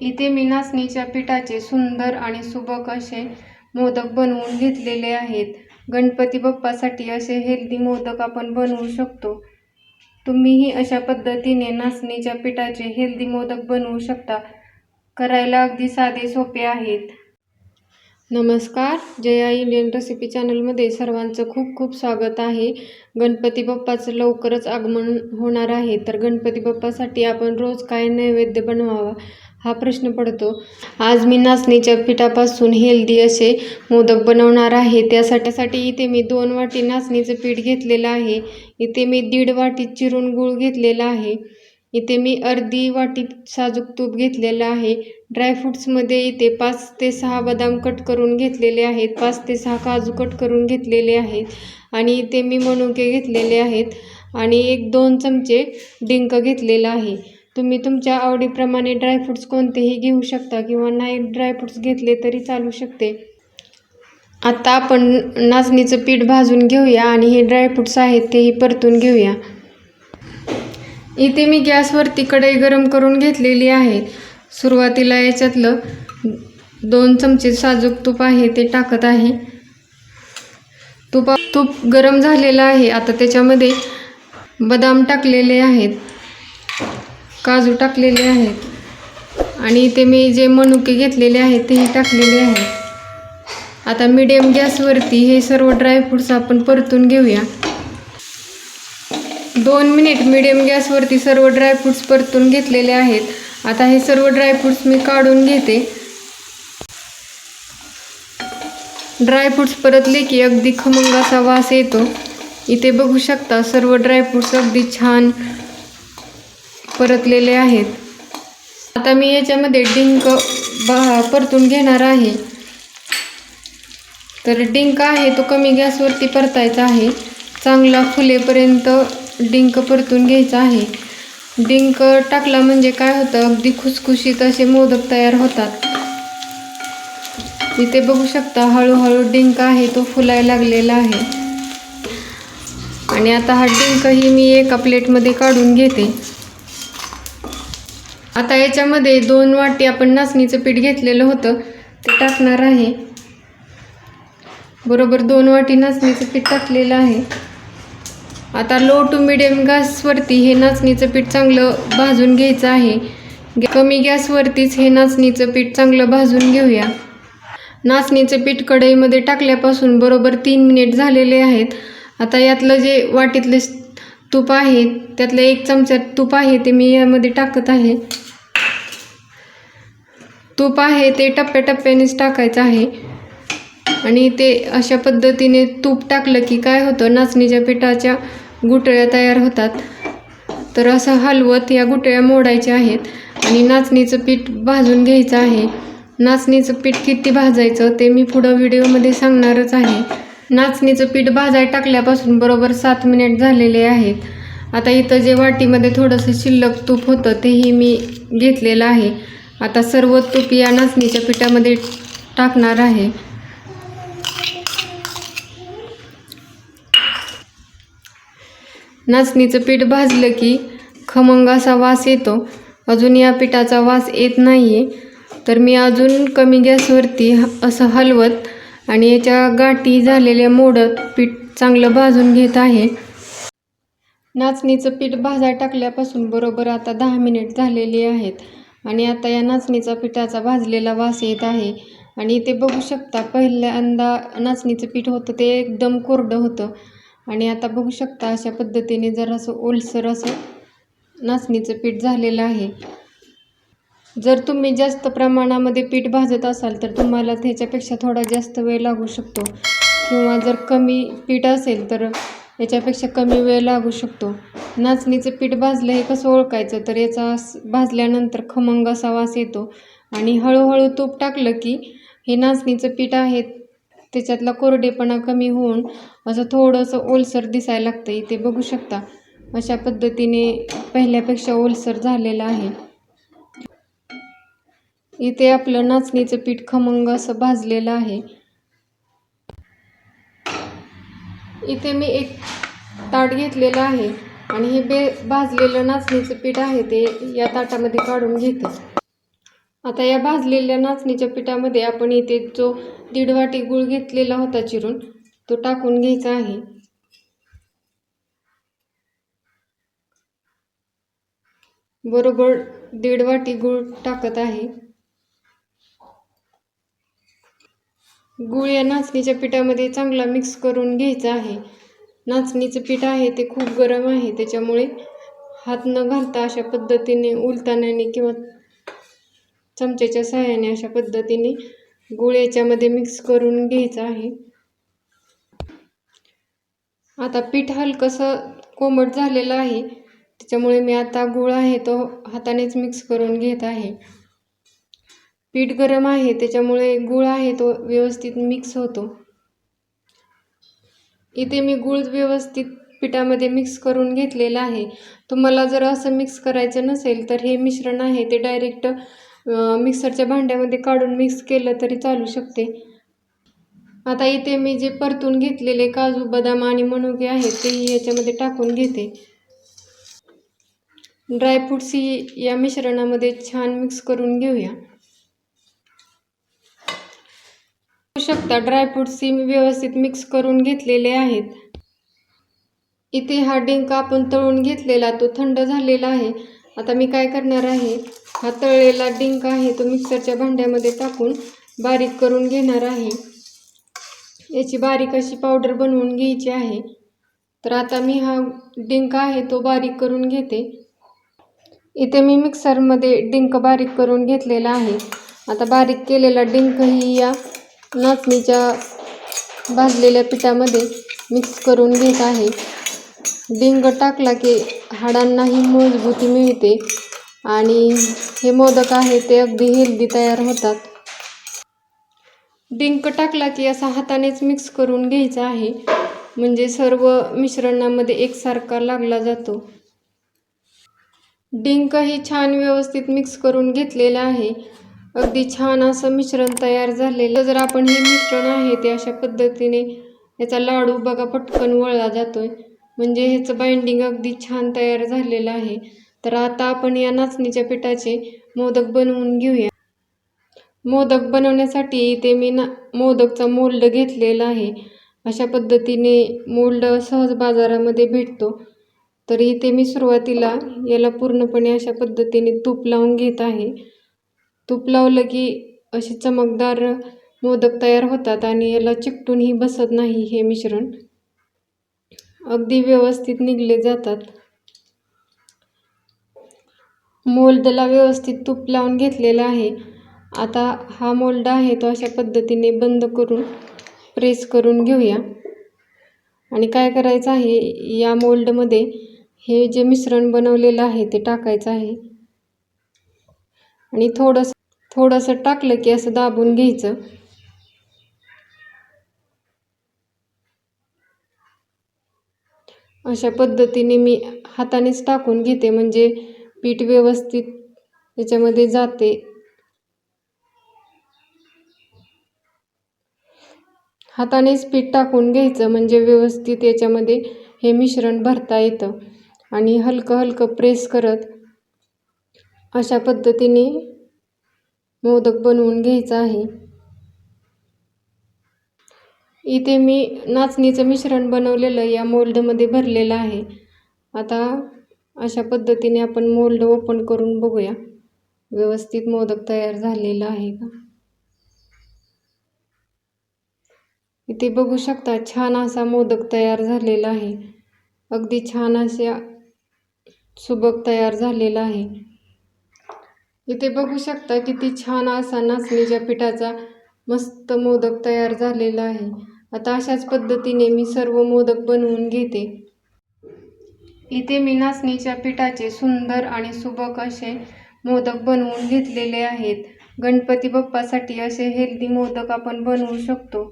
इथे मी नाचणीच्या पिठाचे सुंदर आणि सुबक असे मोदक बनवून घेतलेले आहेत. गणपती बाप्पासाठी असे हेल्दी मोदक आपण बनवू शकतो. तुम्हीही अशा पद्धतीने नाचणीच्या पिठाचे हेल्दी मोदक बनवू शकता. करायला अगदी साधे सोपे आहेत. नमस्कार. जया इंडियन रेसिपी चॅनलमध्ये सर्वांचं खूप खूप स्वागत आहे. गणपती बाप्पाचं लवकरच आगमन होणार आहे. तर गणपती बाप्पासाठी आपण रोज काय नैवेद्य बनवावा? हा प्रश्न पडतो. आज मी नाचणीच्या पिठापासून हेल्दी असे मोदक बनवणार आहे. त्यासाठी इथे मी दोन वाटी नाचणीचं पीठ घेतलेलं आहे. इथे मी दीड वाटी चिरून गूळ घेतलेला आहे. इथे मी अर्धी वाटी साजूक तूप घेतलेलं आहे. ड्रायफ्रूट्समध्ये इथे पाच ते सहा बदाम कट करून घेतलेले आहेत. पाच ते सहा काजू कट करून घेतलेले आहेत. आणि इथे मी मनुके घेतलेले आहेत. आणि एक दोन चमचे डिंक घेतलेला आहे. तुम्ही तुमच्या आवडीप्रमाणे ड्रायफ्रूट्स कोणतेही घेऊ शकता किंवा नाही ड्रायफ्रूट्स घेतले तरी चालू शकते. आता आपण नाचणीचं पीठ भाजून घेऊया आणि हे ड्रायफ्रूट्स आहेत तेही परतून घेऊया. इथे मी गॅसवरती कढई गरम करून घेतलेली आहे. सुरुवातीला याच्यातलं दोन चमचे साजूक तूप आहे ते टाकत आहे. तुपा तूप गरम झालेलं आहे. आता त्याच्यामध्ये बदाम टाकलेले आहेत. काजू टाकलेले आहेत. आणि इथे मी जे मनुके घेतलेले आहेत तेही टाकलेले आहेत. आता मीडियम गॅसवरती हे सर्व ड्रायफ्रूट्स आपण परतून घेऊया. दोन मिनिट मीडियम गॅसवरती सर्व ड्रायफ्रूट्स परतून घेतलेले आहेत. आता हे सर्व ड्रायफ्रूट्स मी काढून घेते. ड्रायफ्रूट्स परतले की अगदी खमंग असा वास येतो. इथे बघू शकता सर्व ड्रायफ्रूट्स अगदी छान परतलेले आहेत. आता मी याच्यामध्ये डिंक बा परतून घेणार आहे. तर डिंक आहे तो कमी गॅसवरती परतायचा आहे. चांगला फुलेपर्यंत डिंक परतून घ्यायचा आहे. डिंक टाकला म्हणजे काय होतं? अगदी खुसखुशीत असे मोदक तयार होतात. इथे बघू शकता हळूहळू डिंक आहे तो फुलायला लागलेला आहे. आणि आता हा डिंकही मी एका प्लेटमध्ये काढून घेते. आता याच्यामध्ये दोन वाटी आपण नाचणीचं पीठ घेतलेलं होतं ते टाकणार आहे. बरोबर दोन वाटी नाचणीचं पीठ टाकलेलं आहे. आता लो टू मिडियम गॅसवरती हे नाचणीचं पीठ चांगलं भाजून घ्यायचं आहे. कमी गॅसवरतीच हे नाचणीचं पीठ चांगलं भाजून घेऊया. नाचणीचं पीठ कढईमध्ये टाकल्यापासून बरोबर तीन मिनिट झालेले आहेत. आता यातलं जे वाटीतले तूप आहे त्यातलं एक चमचा तूप आहे ते मी यामध्ये टाकत आहे. तूप आहे ते टप्प्याटप्प्यानेच टाकायचं आहे. आणि ते अशा पद्धतीने तूप टाकलं की काय होतं नाचणीच्या पिठाच्या गुटळ्या तयार होतात. तर असं हलवत या गुटळ्या मोडायच्या आहेत आणि नाचणीचं पीठ भाजून घ्यायचं आहे. नाचणीचं पीठ किती भाजायचं ते मी पुढं व्हिडिओमध्ये सांगणारच आहे. नाचणीचं पीठ भाजायला टाकल्यापासून बरोबर सात मिनिट झालेले आहेत. आता इथं जे वाटीमध्ये थोडंसं शिल्लक तूप होतं तेही मी घेतलेलं आहे. आता सर्व तूप या नाचणीच्या पिठामध्ये टाकणार आहे. नाचणीचं पीठ भाजलं की खमंग असा वास येतो. अजून या पिठाचा वास येत नाही आहे तर मी अजून कमी गॅसवरती असं हलवत आणि याच्या गाठी झालेल्या मोडत पीठ चांगलं भाजून घेत आहे. नाचणीचं पीठ भाजा टाकल्यापासून बरोबर आता दहा मिनिट झालेली आहेत आणि आता या नाचणीचा पिठाचा भाजलेला वास येत आहे. आणि ते बघू शकता पहिल्यांदा नाचणीचं पीठ होतं ते एकदम कोरडं होतं. आणि आता बघू शकता अशा पद्धतीने जरासं ओलसर असं नाचणीचं पीठ झालेलं आहे. जर तुम्ही जास्त प्रमाणामध्ये पीठ भाजत असाल तर तुम्हाला त्याच्यापेक्षा थोडा जास्त वेळ लागू शकतो. किंवा जर कमी पीठ असेल तर याच्यापेक्षा कमी वेळ लागू शकतो. नाचणीचं पीठ भाजलं हे कसं ओळखायचं? तर याचा भाजल्यानंतर खमंग असा वास येतो. आणि हळूहळू तूप टाकलं की हे नाचणीचं पीठ आहे त्याच्यातला कोरडेपणा कमी होऊन असं थोडंसं ओलसर दिसायला लागतं इथे बघू शकता. अशा पद्धतीने पहिल्यापेक्षा ओलसर झालेलं आहे. इथे आपलं नाचणीचं पीठ खमंग असं भाजलेलं आहे. इथे मी एक ताट घेतलेलं आहे आणि हे बे भाजलेलं नाचणीचं पीठ आहे ते या ताटामध्ये काढून घेते. आता या भाजलेल्या नाचणीच्या पिठामध्ये आपण इथे जो दीड वाटी गूळ घेतलेला होता चिरून तो टाकून घ्यायचा आहे. बरोबर दीड वाटी गूळ टाकत आहे. गूळ या नाचणीच्या पिठामध्ये चांगला मिक्स करून घ्यायचा आहे. नाचणीचं पीठ आहे ते खूप गरम आहे त्याच्यामुळे हात न घालता अशा पद्धतीने उलताण्याने किंवा चमच्याच्या सहाय्याने अशा पद्धतीने गूळ याच्यामध्ये मिक्स करून घ्यायचं आहे. आता पीठ हलकंसं कोमट झालेलं आहे त्याच्यामुळे मी आता गूळ आहे तो हातानेच मिक्स करून घेत आहे. पीठ गरम आहे त्याच्यामुळे गूळ आहे तो व्यवस्थित मिक्स होतो. इथे मी गूळ व्यवस्थित पिठामध्ये मिक्स करून घेतलेला आहे. तुम्हाला जर असं मिक्स करायचं नसेल तर हे मिश्रण आहे ते डायरेक्ट मिक्सरच्या भांड्यामध्ये काढून मिक्स केलं तरी चालू शकते. आता इथे मी जे परतून घेतलेले काजू बदाम आणि मनुके आहेत तेही याच्यामध्ये टाकून घेते. ड्रायफ्रूट्स ही या मिश्रणामध्ये छान मिक्स करून घेऊया. शकता. ड्रायफ्रूट्स मी व्यवस्थित मिक्स करून घेतलेले आहेत. इथे हा डिंक आपण तळून घेतलेला तो थंड झालेला आहे. आता मी काय करणार आहे? हा तळलेला डिंक आहे तो मिक्सरच्या भांड्यामध्ये टाकून बारीक करून घेणार आहे. याची बारीक अशी पावडर बनवून घ्यायची आहे. तर आता मी हा डिंक आहे तो बारीक करून घेते. इथे मी मिक्सरमध्ये डिंक बारीक करून घेतलेला आहे. आता बारीक केलेला डिंक ही या नाचणीच्या भाजलेल्या पिठामध्ये मिक्स करून घेत आहे. डिंक टाकला की हाडांनाही मजबूती मिळते आणि हे मोदक आहे ते अगदी हेल्दी तयार होतात. डिंक टाकला की असा हातानेच मिक्स करून घ्यायचा आहे. म्हणजे सर्व मिश्रणामध्ये एकसारखा लागला जातो. डिंकही छान व्यवस्थित मिक्स करून घेतलेला आहे. अगदी छान असं मिश्रण तयार झालेलं. जर आपण हे मिश्रण आहे ते अशा पद्धतीने याचा लाडू बघा पटकन वळला जातोय. म्हणजे ह्याचं बाइंडिंग अगदी छान तयार झालेलं आहे. तर आता आपण या नाचणीच्या पिठाचे मोदक बनवून घेऊया. मोदक बनवण्यासाठी इथे मी ना मोदकचा मोल्ड घेतलेला आहे. अशा पद्धतीने मोल्ड सहज बाजारामध्ये भेटतो. तर इथे मी सुरुवातीला याला पूर्णपणे अशा पद्धतीने तूप लावून घेत आहे. तूप लावलं की असे चमकदार मोदक तयार होतात आणि याला चिकटूनही बसत नाही हे मिश्रण. अगदी व्यवस्थित निघले जातात. मोल्डला व्यवस्थित तूप लावून घेतलेला आहे. आता हा मोल्ड आहे तो अशा पद्धतीने बंद करून प्रेस करून घेऊया. आणि काय करायचं आहे या मोल्डमध्ये हे जे मिश्रण बनवलेलं आहे ते टाकायचं आहे. आणि थोडंसं थोडंसं टाकलं की असं दाबून घ्यायचं. अशा पद्धतीने मी हातानेच टाकून घेते म्हणजे पीठ व्यवस्थित याच्यामध्ये जाते. हातानेच पीठ टाकून घ्यायचं म्हणजे व्यवस्थित याच्यामध्ये हे मिश्रण भरता येतं आणि हलकं हलकं प्रेस करत अशा पद्धतीने मोदक बनवून घ्यायचं आहे. इथे मी नाचणीचं मिश्रण बनवलेलं या मोल्डमध्ये भरलेलं आहे. आता अशा पद्धतीने आपण मोल्ड ओपन करून बघूया. व्यवस्थित मोदक तयार झालेला आहे का? इथे बघू शकता छान असा मोदक तयार झालेला आहे. अगदी छान अशा सुबक तयार झालेला आहे. इथे बघू शकता किती छान असा नाचणीच्या पिठाचा मस्त मोदक तयार झालेला आहे. आता अशाच पद्धतीने मी सर्व मोदक बनवून घेते. इथे मी नाचणीच्या पिठाचे सुंदर आणि सुबक असे मोदक बनवून घेतलेले आहेत. गणपती बाप्पासाठी असे हेल्दी मोदक आपण बनवू शकतो.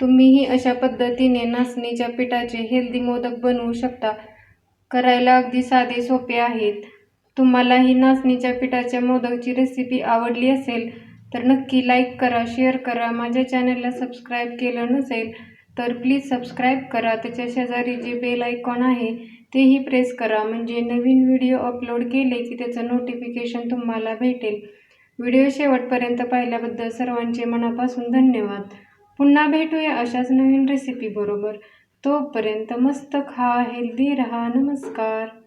तुम्हीही अशा पद्धतीने नाचणीच्या पिठाचे हेल्दी मोदक बनवू शकता. करायला अगदी साधे सोपे आहेत. तुम्हाला ही नाचणीच्या पिठाच्या मोदकची रेसिपी आवडली असेल तर नक्की लाईक करा शेअर करा. माझ्या चॅनलला सबस्क्राईब केलं नसेल तर प्लीज सबस्क्राईब करा. त्याच्या शेजारी जे बेल आयकॉन आहे तेही प्रेस करा. म्हणजे नवीन व्हिडिओ अपलोड केले की त्याचं नोटिफिकेशन तुम्हाला भेटेल. व्हिडिओ शेवटपर्यंत पाहिल्याबद्दल सर्वांचे मनापासून धन्यवाद. पुन्हा भेटूया अशाच नवीन रेसिपी बरोबर. तोपर्यंत मस्त खा हेल्दी रहा. नमस्कार.